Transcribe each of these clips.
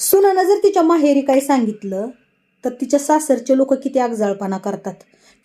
सुनानं जर तिच्या माहेरी काही सांगितलं तर तिच्या सासरचे लोक किती आगजाळपणा करतात.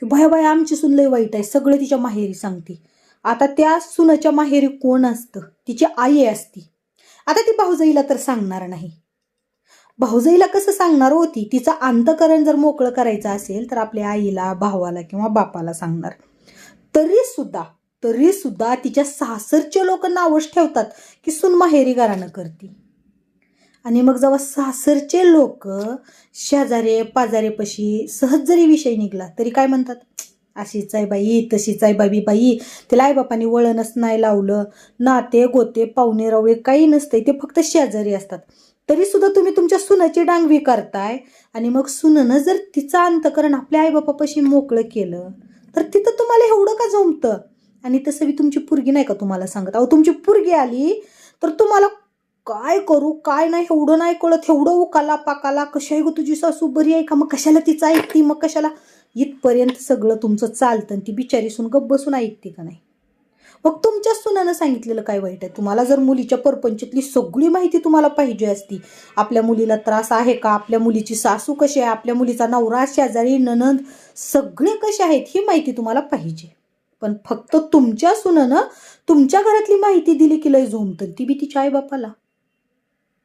की भया भया आमची सुन लय वाईट आहे सगळं तिच्या माहेरी सांगते. आता त्या सुनाच्या माहेरी कोण असतं? तिची आई असती. आता ती भाऊजाईला तर सांगणार नाही. भाऊजाईला कसं सांगणार होती तिचं अंतकरण जर मोकळं करायचं असेल तर आपल्या आईला भावाला किंवा बापाला सांगणार. तरी सुद्धा तरी सुद्धा तिच्या सासरचे लोक नावच ठेवतात की सून माहेरी घरानं करती. आणि मग जेव्हा सासरचे लोक शेजारे पाजारेपशी सहज जरी विषय निघला तरी काय म्हणतात? अशीच आहे बाई तशीच आहे बाबी बाई. तिला आईबापाने वळणच नाही लावलं. नाते गोते पाहुणे रावळे काही नसते ते फक्त शेजारी असतात. तरी सुद्धा तुम्ही तुमच्या सुनाची डांगवी करताय. आणि मग सुननं जर तिचं अंतकरण आपल्या आईबापापाशी मोकळं केलं तर तिथं तुम्हाला एवढं का जमतं? आणि तसं बी तुमची पुरगी नाही का तुम्हाला सांगत? अहो तुमची पुरगी आली तर तुम्हाला काय करू काय नाही एवढं नाही कळत. एवढं उकाला पाकाला कशी आहे गं तुझी सासू बरी आहे का? मग कशाला तिचं ऐकते? मग कशाला? इथपर्यंत सगळं तुमचं चालतं आणि ती बिचारी सुन गप्प बसून ऐकते का नाही? मग तुमच्या सुनानं सांगितलेलं काय वाईट आहे? तुम्हाला जर मुलीच्या परपंचातली सगळी माहिती तुम्हाला पाहिजे असती आपल्या मुलीला त्रास आहे का? आपल्या मुलीची सासू कशी आहे? आपल्या मुलीचा नवरा शेजारी ननंद सगळे कसे आहेत ही माहिती तुम्हाला पाहिजे. पण फक्त तुमच्या सुनानं तुमच्या घरातली माहिती दिली की लय झोमतं ती बी तिच्या आईबापाला